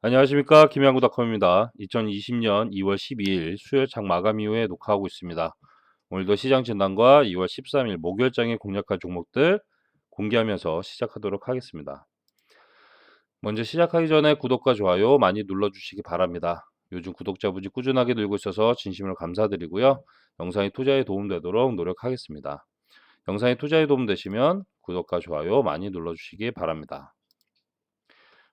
안녕하십니까 김양구닷컴입니다. 2020년 2월 12일 수요일 장 마감 이후에 녹화하고 있습니다. 오늘도 시장 진단과 2월 13일 목요일장에 공략한 종목들 공개하면서 시작하도록 하겠습니다. 먼저 시작하기 전에 구독과 좋아요 많이 눌러주시기 바랍니다. 요즘 구독자 분이 꾸준하게 늘고 있어서 진심으로 감사드리고요. 영상이 투자에 도움되도록 노력하겠습니다. 영상이 투자에 도움되시면 구독과 좋아요 많이 눌러주시기 바랍니다.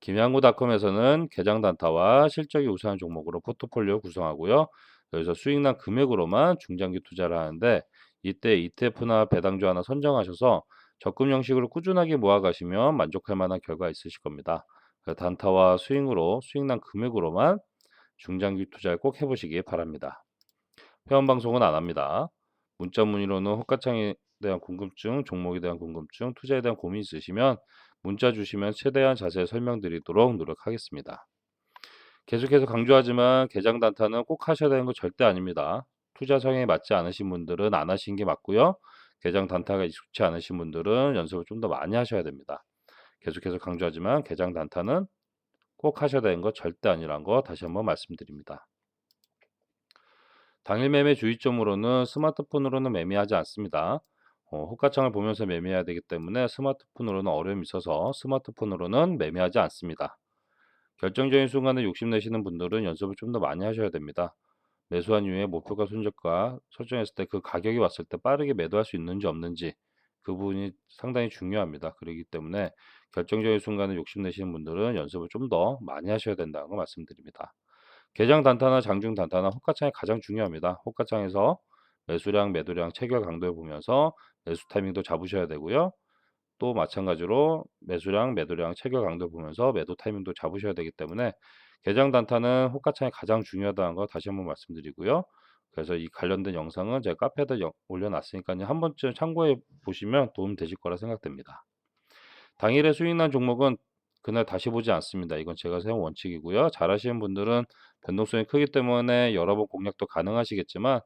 김양구닷컴에서는 개장 단타와 실적이 우수한 종목으로 포트폴리오 구성하고요. 여기서 수익난 금액으로만 중장기 투자를 하는데 이때 ETF나 배당주 하나 선정하셔서 적금 형식으로 꾸준하게 모아가시면 만족할 만한 결과 있으실 겁니다. 단타와 스윙으로 수익난 금액으로만 중장기 투자를 꼭 해보시기 바랍니다. 회원 방송은 안 합니다. 문자 문의로는 호가창에 대한 궁금증, 종목에 대한 궁금증, 투자에 대한 고민 있으시면 문자 주시면 최대한 자세히 설명드리도록 노력하겠습니다. 계속해서 강조하지만 개장 단타는 꼭 하셔야 되는 거 절대 아닙니다. 투자 성향에 맞지 않으신 분들은 안 하시는 게 맞고요. 개장 단타가 익숙치 않으신 분들은 연습을 좀 더 많이 하셔야 됩니다. 계속해서 강조하지만 개장 단타는 꼭 하셔야 되는 거 절대 아니란 거 다시 한번 말씀드립니다. 당일 매매 주의점으로는 스마트폰으로는 매매하지 않습니다. 어, 호가창을 보면서 매매해야 되기 때문에 스마트폰으로는 어려움이 있어서 스마트폰으로는 매매하지 않습니다. 결정적인 순간에 욕심내시는 분들은 연습을 좀 더 많이 하셔야 됩니다. 매수한 이후에 목표가 손절가 설정했을 때 그 가격이 왔을 때 빠르게 매도할 수 있는지 없는지 그 부분이 상당히 중요합니다. 그렇기 때문에 결정적인 순간에 욕심내시는 분들은 연습을 좀 더 많이 하셔야 된다는 거 말씀드립니다. 개장 단타나 장중 단타나 호가창이 가장 중요합니다. 호가창에서 매수량, 매도량, 체결 강도를 보면서 매수 타이밍도 잡으셔야 되고요. 또 마찬가지로 매수량, 매도량, 체결 강도 보면서 매도 타이밍도 잡으셔야 되기 때문에 개장 단타는 호가창이 가장 중요하다는 거 다시 한번 말씀드리고요. 그래서 이 관련된 영상은 제가 카페에다 올려놨으니까요. 한 번쯤 참고해 보시면 도움 되실 거라 생각됩니다. 당일에 수익난 종목은 그날 다시 보지 않습니다. 이건 제가 세운 원칙이고요. 잘 하시는 분들은 변동성이 크기 때문에 여러 번 공략도 가능하시겠지만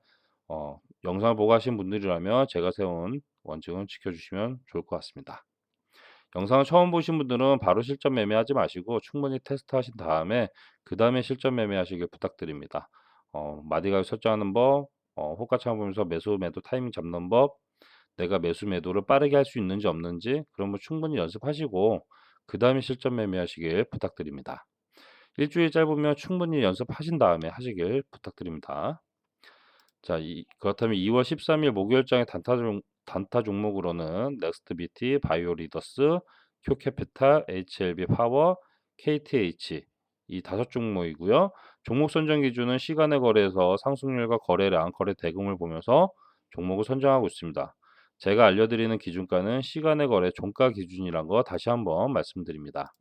어, 영상을 보고 하신 분들이라면 제가 세운 원칙은 지켜주시면 좋을 것 같습니다. 영상을 처음 보신 분들은 바로 실전 매매하지 마시고 충분히 테스트 하신 다음에 그 다음에 실전 매매하시길 부탁드립니다. 어, 마디가격 설정하는 법, 어, 호가창 보면서 매수 매도 타이밍 잡는 법, 내가 매수 매도를 빠르게 할 수 있는지 없는지 그런 거 충분히 연습하시고 그 다음에 실전 매매하시길 부탁드립니다. 일주일 짧으면 충분히 연습하신 다음에 하시길 부탁드립니다. 자, 이, 그렇다면 2월 13일 목요일장의 단타, 종, 단타 종목으로는 넥스트 BT, 바이오 리더스, 큐캐피탈, HLB 파워, KTH 이 다섯 종목이고요. 종목 선정 기준은 시간의 거래에서 상승률과 거래량, 거래 대금을 보면서 종목을 선정하고 있습니다. 제가 알려드리는 기준가는 시간의 거래 종가 기준이란 거 다시 한번 말씀드립니다.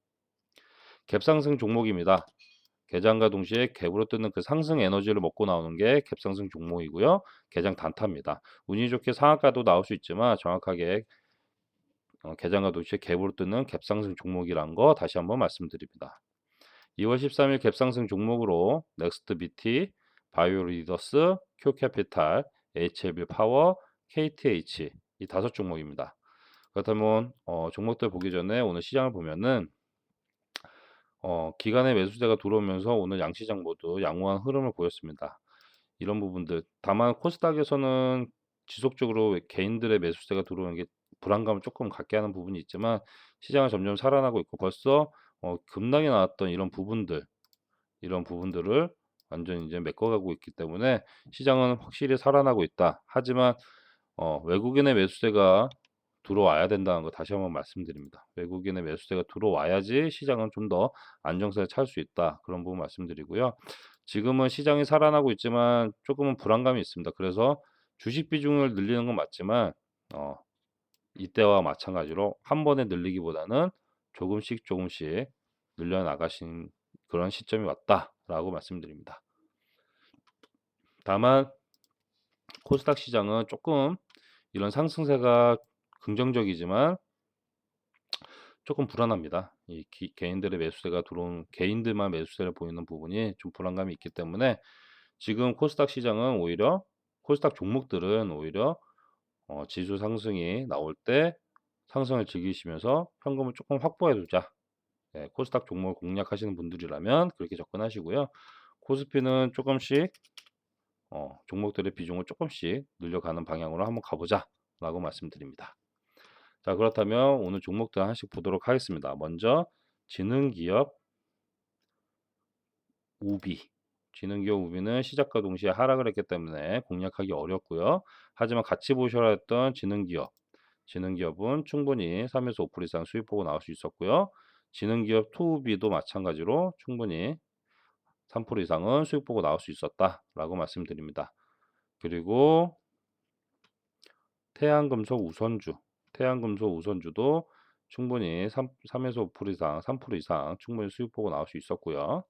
갭상승 종목입니다. 개장과 동시에 갭으로 뜨는 그 상승 에너지를 먹고 나오는 게 갭상승 종목이고요. 개장 단타입니다. 운이 좋게 상한가도 나올 수 있지만 정확하게 어, 개장과 동시에 갭으로 뜨는 갭상승 종목이란 거 다시 한번 말씀드립니다. 2월 13일 갭상승 종목으로 넥스트 BT, 바이오리더스, 큐캐피탈, HLB 파워, KTH 이 다섯 종목입니다. 그렇다면 어, 종목들 보기 전에 오늘 시장을 보면은 어, 기간의 매수세가 들어오면서 오늘 양시장 모두 양호한 흐름을 보였습니다. 이런 부분들 다만 코스닥에서는 지속적으로 개인들의 매수세가 들어오는 게 불안감을 조금 갖게 하는 부분이 있지만 시장은 점점 살아나고 있고 벌써 어, 급락이 나왔던 이런 부분들 이런 부분들을 완전히 이제 메꿔가고 있기 때문에 시장은 확실히 살아나고 있다. 하지만 어, 외국인의 매수세가 들어와야 된다는 거 다시 한번 말씀드립니다. 외국인의 매수세가 들어와야지 시장은 좀 더 안정세를 찾을 수 있다. 그런 부분 말씀드리고요. 지금은 시장이 살아나고 있지만 조금은 불안감이 있습니다. 그래서 주식 비중을 늘리는 건 맞지만 어, 이때와 마찬가지로 한 번에 늘리기보다는 조금씩 조금씩 늘려나가신 그런 시점이 왔다라고 말씀드립니다. 다만 코스닥 시장은 조금 이런 상승세가 긍정적이지만 조금 불안합니다. 이 기- 개인들의 매수세가 들어온 개인들만 매수세를 보이는 부분이 좀 불안감이 있기 때문에 지금 코스닥 시장은 오히려 코스닥 종목들은 오히려 어, 지수 상승이 나올 때 상승을 즐기시면서 현금을 조금 확보해 두자. 네, 코스닥 종목을 공략하시는 분들이라면 그렇게 접근하시고요. 코스피는 조금씩 어, 종목들의 비중을 조금씩 늘려가는 방향으로 한번 가보자 라고 말씀드립니다. 자 그렇다면 오늘 종목들 하나씩 보도록 하겠습니다. 먼저 지능기업 우비 지능기업 우비는 시작과 동시에 하락을 했기 때문에 공략하기 어렵고요. 하지만 같이 보셔야 했던 지능기업 지능기업은 충분히 3에서 5% 이상 수익 보고 나올 수 있었고요. 지능기업 투우비도 마찬가지로 충분히 3% 이상은 수익 보고 나올 수 있었다라고 말씀드립니다. 그리고 태양금속 우선주, 태양금속 우선주도 충분히 3, 3에서 5% 이상, 3% 이상 충분히 수익 보고 나올 수 있었고요.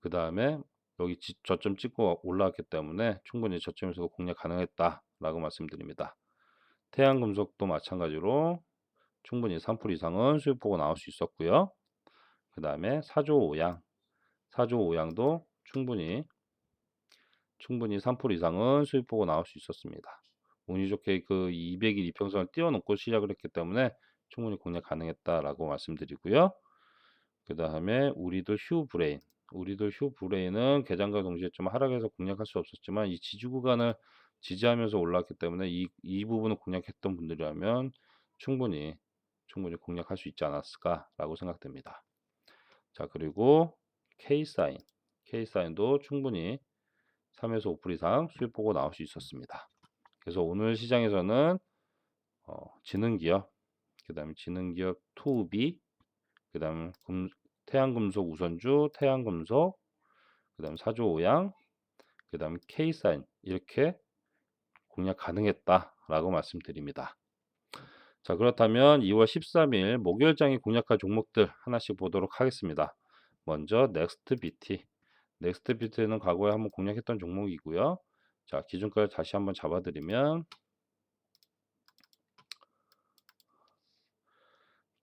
그 다음에 여기 지- 저점 찍고 올라왔기 때문에 충분히 저점에서 공략 가능했다라고 말씀드립니다. 태양금속도 마찬가지로 충분히 3% 이상은 수익 보고 나올 수 있었고요. 그 다음에 사조 오양, 사조 오양도 충분히 충분히 3% 이상은 수익 보고 나올 수 있었습니다. 운이 좋게 그 200일 이평선을 띄워놓고 시작을 했기 때문에 충분히 공략 가능했다라고 말씀드리고요. 그 다음에 우리도 휴 브레인, 우리도 휴 브레인은 개장과 동시에 좀 하락해서 공략할 수 없었지만 이 지지 구간을 지지하면서 올랐기 때문에 이, 이 부분을 공략했던 분들이라면 충분히 충분히 공략할 수 있지 않았을까라고 생각됩니다. 자 그리고 K사인, K사인도 충분히 3에서 5% 이상 수익 보고 나올 수 있었습니다. 그래서 오늘 시장에서는 어, 지능기업, 그 다음에 지능기업 투비, 그 다음 태양금속 우선주, 태양금속, 그 다음 사조오양, 그 다음 K사인 이렇게 공략 가능했다라고 말씀드립니다. 자 그렇다면 2월 13일 목요일장에 공략할 종목들 하나씩 보도록 하겠습니다. 먼저 넥스트 BT, 넥스트 BT는 과거에 한번 공략했던 종목이고요. 자 기준가를 다시 한번 잡아드리면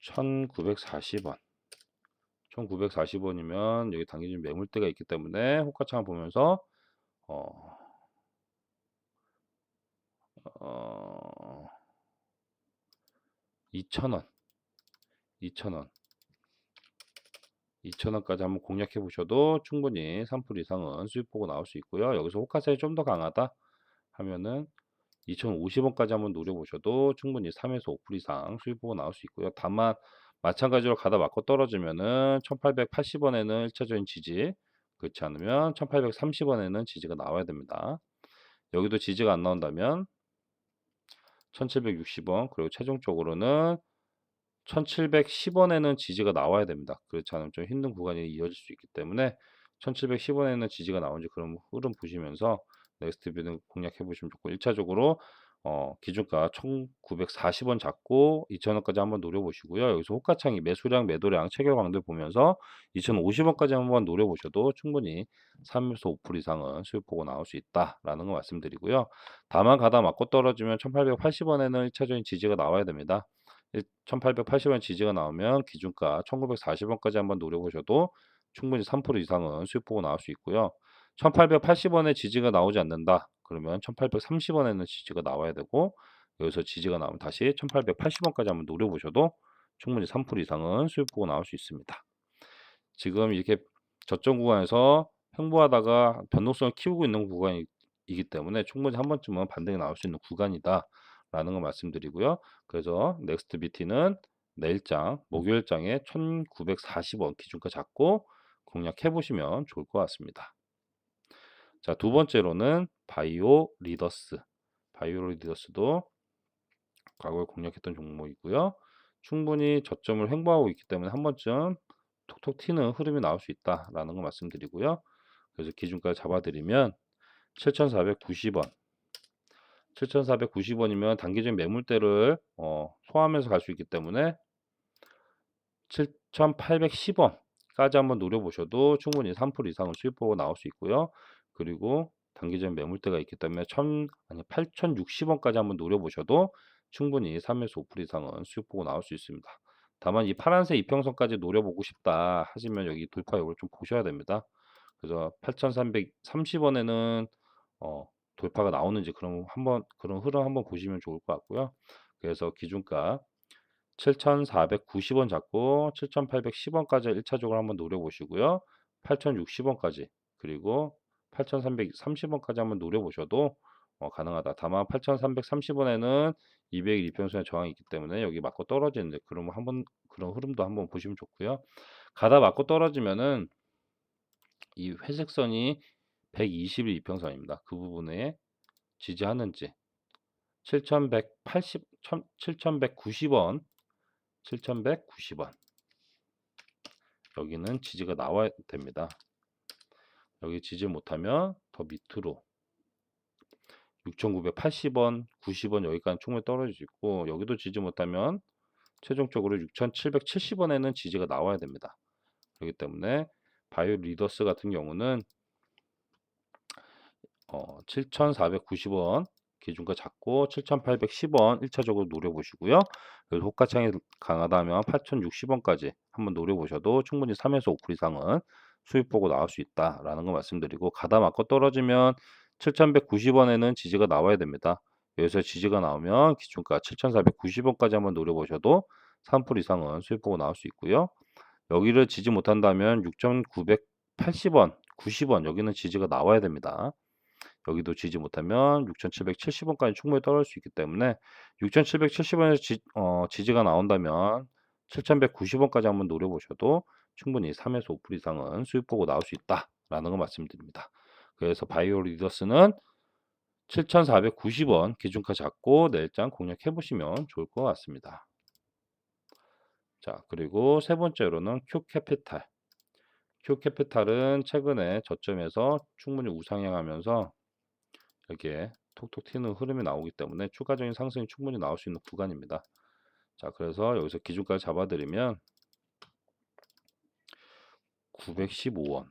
1940원. 1940원이면 여기 당겨진 매물대가 있기 때문에 호가창을 보면서 어, 어, 2,000원. 2,000원 2,000원까지 한번 공략해 보셔도 충분히 3% 이상은 수익 보고 나올 수 있고요. 여기서 호가세이 좀더 강하다 하면은 2,050원까지 한번 노려보셔도 충분히 3에서 5% 이상 수익 보고 나올 수 있고요. 다만 마찬가지로 가다 맞고 떨어지면은 1880원에는 1차적인 지지 그렇지 않으면 1830원에는 지지가 나와야 됩니다. 여기도 지지가 안 나온다면 1760원 그리고 최종적으로는 1710원에는 지지가 나와야 됩니다. 그렇지 않으면 좀 힘든 구간이 이어질 수 있기 때문에 1710원에는 지지가 나온지 그런 흐름 보시면서 넥스트 뷰는 공략해 보시면 좋고 1차적으로 어, 기준가 1940원 잡고 2000원까지 한번 노려보시고요. 여기서 호가창이 매수량, 매도량, 체결광들 보면서 2050원까지 한번 노려보셔도 충분히 3에서 5% 이상은 수익 보고 나올 수 있다라는 거 말씀드리고요. 다만 가다 맞고 떨어지면 1880원에는 1차적인 지지가 나와야 됩니다. 1880원 지지가 나오면 기준가 1940원까지 한번 노려보셔도 충분히 3% 이상은 수익 보고 나올 수 있고요. 1880원에 지지가 나오지 않는다. 그러면 1830원에는 지지가 나와야 되고 여기서 지지가 나오면 다시 1880원까지 한번 노려보셔도 충분히 3% 이상은 수익 보고 나올 수 있습니다. 지금 이렇게 저점 구간에서 횡보하다가 변동성을 키우고 있는 구간이기 때문에 충분히 한 번쯤은 반등이 나올 수 있는 구간이다 라는 거 말씀드리고요. 그래서 넥스트 BT는 내일장 목요일장에 1940원 기준가 잡고 공략해 보시면 좋을 것 같습니다. 자, 두 번째로는 바이오 리더스. 바이오 리더스도 과거에 공략했던 종목이고요. 충분히 저점을 횡보하고 있기 때문에 한 번쯤 톡톡 튀는 흐름이 나올 수 있다라는 거 말씀드리고요. 그래서 기준가 잡아드리면 7,490원. 7,490원이면 단기적인 매물대를 어, 소화하면서 갈 수 있기 때문에 7,810원까지 한번 노려보셔도 충분히 3% 이상은 수익 보고 나올 수 있고요. 그리고 단기적인 매물대가 있기 때문에 1000 아니 8,060원까지 한번 노려보셔도 충분히 3에서 5% 이상은 수익 보고 나올 수 있습니다. 다만 이 파란색 이평선까지 노려보고 싶다 하시면 여기 돌파 여부를 좀 보셔야 됩니다. 그래서 8,330원에는 어 돌파가 나오는지 그럼 한번 그런 흐름 한번 보시면 좋을 것 같고요. 그래서 기준가 7,490원 잡고 7,810원까지 1차적으로 한번 노려보시고요. 8,060원까지 그리고 8,330원까지 한번 노려보셔도 어, 가능하다. 다만 8,330원에는 200일 이평선의 저항이 있기 때문에 여기 맞고 떨어지는데 그러면 한번 그런 흐름도 한번 보시면 좋고요. 가다 맞고 떨어지면은 이 회색 선이 120일 이평선입니다. 그 부분에 지지하는지 7,180 7,190원 7,190원 여기는 지지가 나와야 됩니다. 여기 지지 못하면 더 밑으로 6,980원, 90원 여기까지 수 있고 여기도 지지 못하면 최종적으로 6,770원에는 지지가 나와야 됩니다. 그렇기 때문에 바이오 리더스 같은 경우는 어, 7,490원 기준가 잡고 7,810원 1차적으로 노려보시고요. 호가창이 강하다면 8,060원까지 한번 노려보셔도 충분히 3에서 5% 이상은 수익 보고 나올 수 있다라는 거 말씀드리고 가다 맞고 떨어지면 7,190원에는 지지가 나와야 됩니다. 여기서 지지가 나오면 기준가 7,490원까지 한번 노려보셔도 3% 이상은 수익 보고 나올 수 있고요. 여기를 지지 못한다면 6,980원, 90원 여기는 지지가 나와야 됩니다. 여기도 지지 못하면 6,770원까지 충분히 떨어질 수 있기 때문에 6,770원에서 지, 어, 지지가 나온다면 7,190원까지 한번 노려보셔도 충분히 3에서 5% 이상은 수익 보고 나올 수 있다라는 거 말씀드립니다. 그래서 바이오 리더스는 7,490원 기준가 잡고 내일장 공략해 보시면 좋을 것 같습니다. 자, 그리고 세 번째로는 큐캐피탈. 큐캐피탈은 최근에 저점에서 충분히 우상향하면서 이렇게 톡톡 튀는 흐름이 나오기 때문에 추가적인 상승이 충분히 나올 수 있는 구간입니다. 자, 그래서 여기서 기준가를 잡아드리면 915원.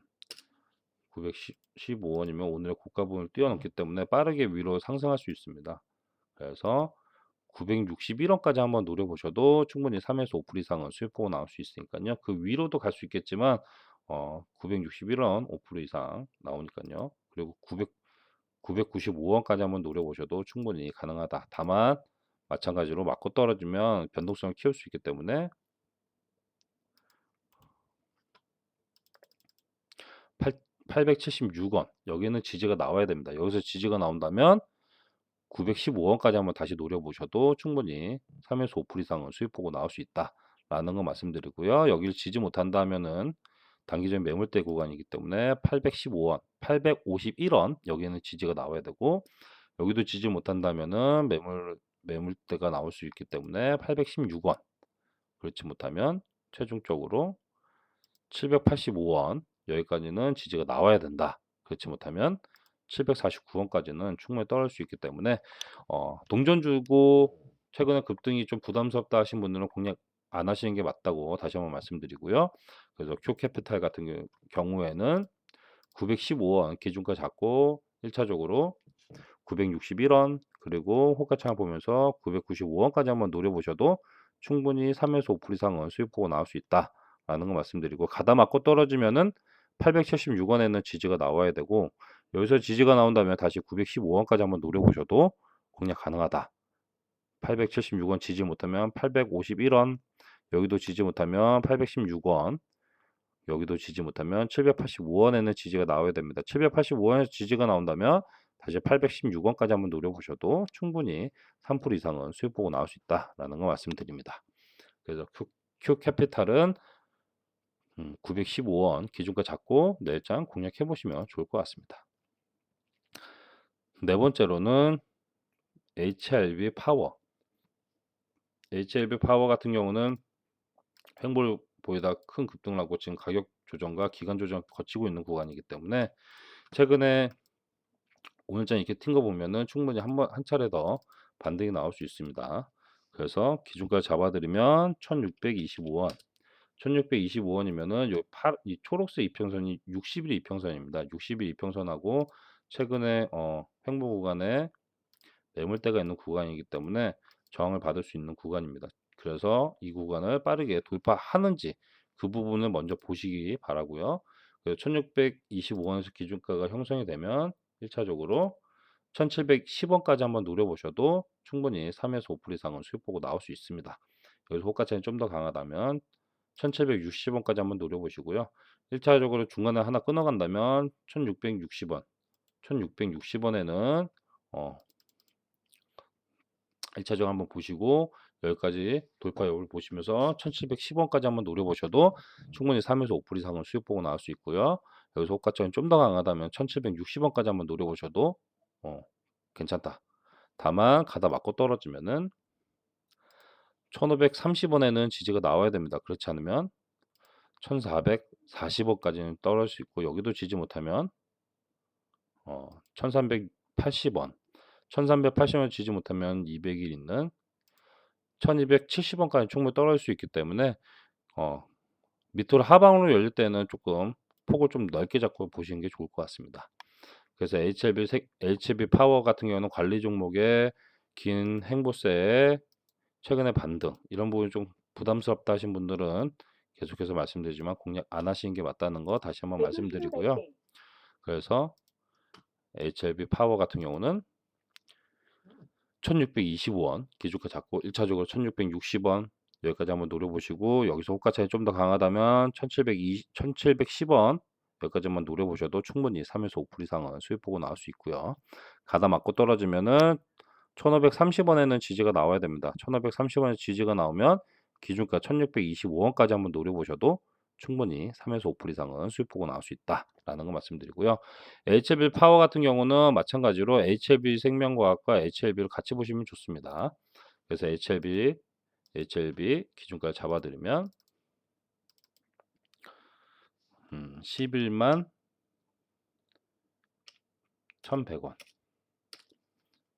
915원이면 오늘의 고가 부분을 뛰어넘기 때문에 빠르게 위로 상승할 수 있습니다. 그래서 961원까지 한번 노려보셔도 충분히 3에서 5% 이상은 수익 보고 나올 수 있으니까요. 그 위로도 갈 수 있겠지만 어, 961원 5% 이상 나오니까요. 그리고 900 995원까지 한번 노려보셔도 충분히 가능하다. 다만 마찬가지로 맞고 떨어지면 변동성을 키울 수 있기 때문에 876원 여기는 지지가 나와야 됩니다. 여기서 지지가 나온다면 915원까지 한번 다시 노려보셔도 충분히 3에서 5% 이상은 수익 보고 나올 수 있다라는 거 말씀드리고요. 여기를 지지 못한다면은 단기적인 매물대 구간이기 때문에 815원, 851원 여기는 지지가 나와야 되고 여기도 지지 못한다면은 매물 매물대가 나올 수 있기 때문에 816원 그렇지 못하면 최종적으로 785원 여기까지는 지지가 나와야 된다. 그렇지 못하면 749원까지는 충분히 떨어질 수 있기 때문에 어, 동전 주고 최근에 급등이 좀 부담스럽다 하신 분들은 공략 안 하시는 게 맞다고 다시 한번 말씀드리고요. 그래서 큐캐피탈 같은 경우에는 915원 기준가 잡고 1차적으로 961원 그리고 호가창을 보면서 995원까지 한번 노려보셔도 충분히 3에서 5% 이상은 수익 보고 나올 수 있다라는 거 말씀드리고 가다 맞고 떨어지면은 876원에는 지지가 나와야 되고 여기서 지지가 나온다면 다시 915원까지 한번 노려보셔도 공략 가능하다. 876원 지지 못하면 851원 여기도 지지 못하면 816원 여기도 지지 못하면 785원에는 지지가 나와야 됩니다. 785원에서 지지가 나온다면 다시 816원까지 한번 노려보셔도 충분히 3% 이상은 수익 보고 나올 수 있다라는 거 말씀드립니다. 그래서 큐, 큐 캐피탈은 음, 915원 기준가 잡고 내장 공략해 보시면 좋을 것 같습니다. 네 번째로는 HLB 파워. HLB 파워 같은 경우는 횡보를 보이다 큰 급등을 하고 지금 가격 조정과 기간 조정 거치고 있는 구간이기 때문에 최근에 오늘장 이렇게 튄 거 보면은 충분히 한 번 한 차례 더 반등이 나올 수 있습니다. 그래서 기준가 잡아드리면 1625원 1625원이면은 요 파, 이 초록색 이평선이 60일 이평선입니다. 60일 이평선하고 최근에 어, 횡보 구간에 매물대가 있는 구간이기 때문에 저항을 받을 수 있는 구간입니다. 그래서 이 구간을 빠르게 돌파하는지 그 부분을 먼저 보시기 바라고요. 1625원에서 기준가가 형성이 되면 1차적으로 1710원까지 한번 노려보셔도 충분히 3에서 5% 이상은 수익 보고 나올 수 있습니다. 여기서 호가차이 좀더 강하다면 1760원까지 한번 노려보시고요. 1차적으로 중간에 하나 끊어간다면 1660원, 1660원에는 어, 1차적으로 한번 보시고 여기까지 돌파 여부를 보시면서 1710원까지 한번 노려보셔도 충분히 3에서 5% 이상은 수익 보고 나올 수 있고요. 여기서 호가차이 좀 더 강하다면 1760원까지 한번 노려보셔도 어, 괜찮다. 다만 가다 맞고 떨어지면은 1530원에는 지지가 나와야 됩니다. 그렇지 않으면 1440원까지는 떨어질 수 있고 여기도 지지 못하면 어, 1380원 1380원 지지 못하면 200일 있는 1270원까지 충분히 떨어질 수 있기 때문에 어, 밑으로 하방으로 열릴 때는 조금 폭을 좀 넓게 잡고 보시는 게 좋을 것 같습니다. 그래서 HLB, HLB 파워 같은 경우는 관리 종목의 긴 행보세에 최근에 반등 이런 부분이 좀 부담스럽다 하신 분들은 계속해서 말씀드리지만 공략 안 하시는 게 맞다는 거 다시 한번 말씀드리고요. 그래서 HLB 파워 같은 경우는 1625원 기준가 잡고 1차적으로 1660원 여기까지 한번 노려보시고 여기서 호가 차이 좀 더 강하다면 1720, 1710원 여기까지 한번 노려보셔도 충분히 3에서 5% 이상은 수익 보고 나올 수 있고요. 가다 맞고 떨어지면은 1530원에는 지지가 나와야 됩니다. 1530원에 지지가 나오면 기준가 1625원까지 한번 노려보셔도 충분히 3에서 5% 이상은 수익 보고 나올 수 있다라는 거 말씀드리고요. HLB 파워 같은 경우는 마찬가지로 HLB 생명과학과 HLB를 같이 보시면 좋습니다. 그래서 HLB, HLB 기준가 잡아드리면 음, 11만 1100원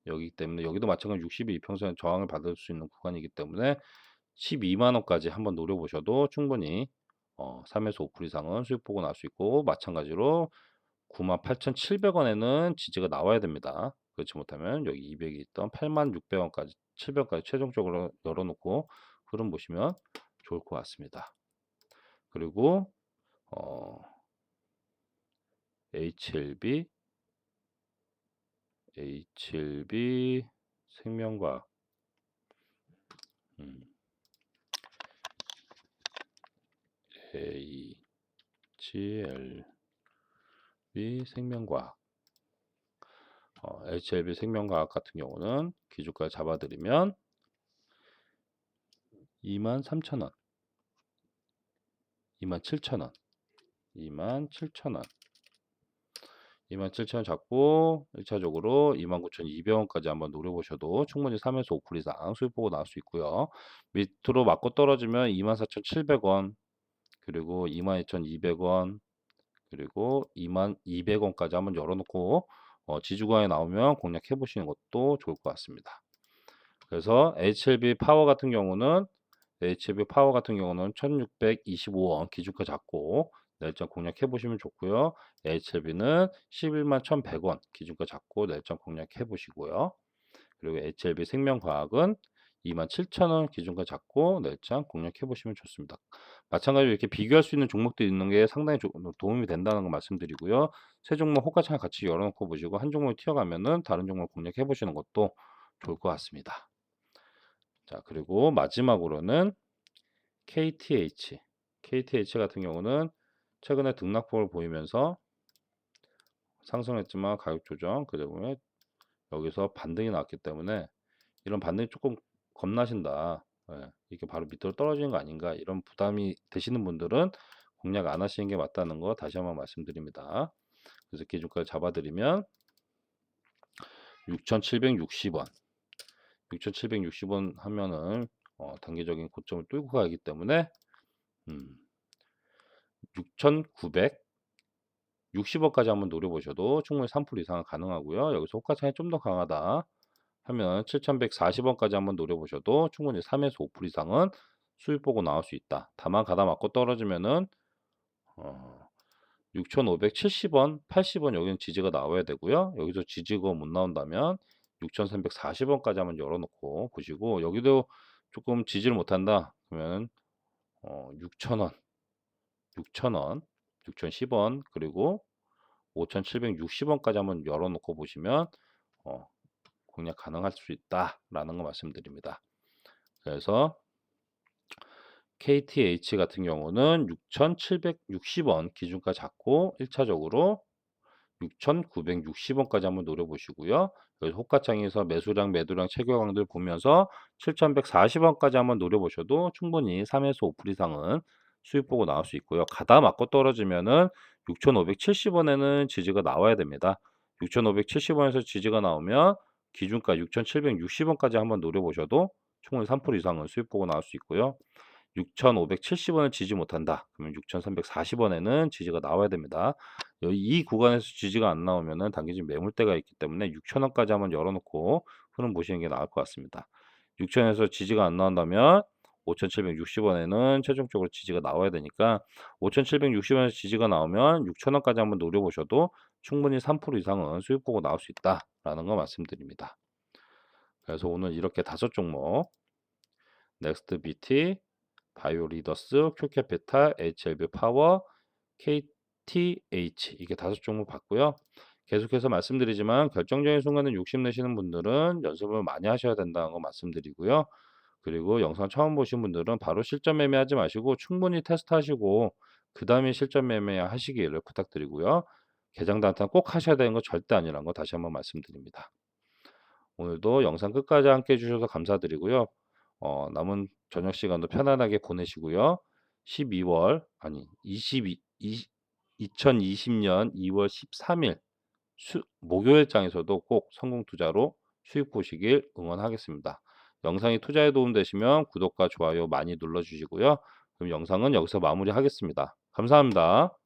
여기 때문에 여기도 마찬가지로 62평선 저항을 받을 수 있는 구간이기 때문에 12만 원까지 한번 노려보셔도 충분히 어, 3에서 5% 이상은 수익 보고 나올 수 있고 마찬가지로 98,700원에는 지지가 나와야 됩니다. 그렇지 못하면 여기 200이 있던 86,600원까지 700원까지 최종적으로 열어놓고 흐름 보시면 좋을 것 같습니다. 그리고 어, HLB HLB 생명과학 음. HLB 생명과학 어, HLB 생명과학 같은 경우는 기준가 잡아드리면 23,000원 27,000원 27,000원 27,000원 잡고 1차적으로 29,200원까지 한번 노려보셔도 충분히 3에서 5% 이상 수익 보고 나올 수 있고요. 밑으로 맞고 떨어지면 24,700원 그리고 22,200원 그리고 22,200원까지 한번 열어놓고 어, 지주가에 나오면 공략해 보시는 것도 좋을 것 같습니다. 그래서 HLB 파워 같은 경우는 HLB 파워 같은 경우는 1625원 기준가 잡고 날짜 공략해 보시면 좋고요. HLB는 11만 1,100원 기준가 잡고 날짜 공략해 보시고요. 그리고 HLB 생명과학은 27,000원 기준가 잡고 날짜 공략해 보시면 좋습니다. 마찬가지로 이렇게 비교할 수 있는 종목들이 있는 게 상당히 도움이 된다는 거 말씀드리고요. 세 종목 호가창 같이 열어놓고 보시고 한 종목 튀어가면은 다른 종목 공략해 보시는 것도 좋을 것 같습니다. 자 그리고 마지막으로는 KTH KTH 같은 경우는 최근에 등락폭을 보이면서 상승했지만 가격 조정 그다음에 여기서 반등이 나왔기 때문에 이런 반등이 조금 겁나신다. 예, 이게 바로 밑으로 떨어지는 거 아닌가 이런 부담이 되시는 분들은 공략 안 하시는 게 맞다는 거 다시 한번 말씀드립니다. 그래서 기준가를 잡아드리면 6,760원 6,760원 하면은 어, 단기적인 고점을 뚫고 가기 때문에 음, 6,960원까지 한번 노려보셔도 충분히 3% 이상은 가능하고요. 여기서 호가창이 좀 더 강하다 하면 7,140원까지 한번 노려보셔도 충분히 3에서 5% 이상은 수익 보고 나올 수 있다. 다만 가다 맞고 떨어지면은 어, 6,570원, 80원 여기는 지지가 나와야 되고요. 여기서 지지가 못 나온다면 6,340원까지 한번 열어놓고 보시고 여기도 조금 지지를 못한다. 그러면 어, 6,000원, 6,000원, 6,010원 그리고 5,760원까지 한번 열어놓고 보시면 어, 공략 가능할 수 있다라는 거 말씀드립니다. 그래서 KTH 같은 경우는 6,760원 기준가 잡고 1차적으로 6,960원까지 한번 노려보시고요. 여기 호가창에서 매수량, 매도량, 체결강들 보면서 7,140원까지 한번 노려보셔도 충분히 3에서 5% 이상은 수익 보고 나올 수 있고요. 가다 맞고 떨어지면은 6,570원에는 지지가 나와야 됩니다. 6,570원에서 지지가 나오면 기준가 6,760원까지 한번 노려보셔도 충분히 3% 이상은 수익 보고 나올 수 있고요. 6,570원을 지지 못한다. 그러면 6,340원에는 지지가 나와야 됩니다. 이 구간에서 지지가 안 나오면은 단기적 매물대가 있기 때문에 6,000원까지 한번 열어놓고 흐름 보시는 게 나을 것 같습니다. 6,000원에서 지지가 안 나온다면 5,760원에는 최종적으로 지지가 나와야 되니까 5,760원에서 지지가 나오면 6,000원까지 한번 노려보셔도 충분히 3% 이상은 수익 보고 나올 수 있다라는 거 말씀드립니다. 그래서 오늘 이렇게 다섯 종목 넥스트 BT, 바이오 리더스, 큐캐피탈, HLB 파워, KTH 이게 다섯 종목 봤고요. 계속해서 말씀드리지만 결정적인 순간에 욕심 내시는 분들은 연습을 많이 하셔야 된다는 거 말씀드리고요. 그리고 영상 처음 보신 분들은 바로 실전 매매하지 마시고 충분히 테스트하시고 그 다음에 실전 매매 하시기를 부탁드리고요. 개장 단타 꼭 하셔야 되는 거 절대 아니라는 거 다시 한번 말씀드립니다. 오늘도 영상 끝까지 함께 해주셔서 감사드리고요. 어, 남은 저녁 시간도 편안하게 보내시고요. 12월 아니 22 20, 2020년 2월 13일 수, 목요일장에서도 꼭 성공 투자로 수익 보시길 응원하겠습니다. 영상이 투자에 도움되시면 구독과 좋아요 많이 눌러주시고요. 그럼 영상은 여기서 마무리하겠습니다. 감사합니다.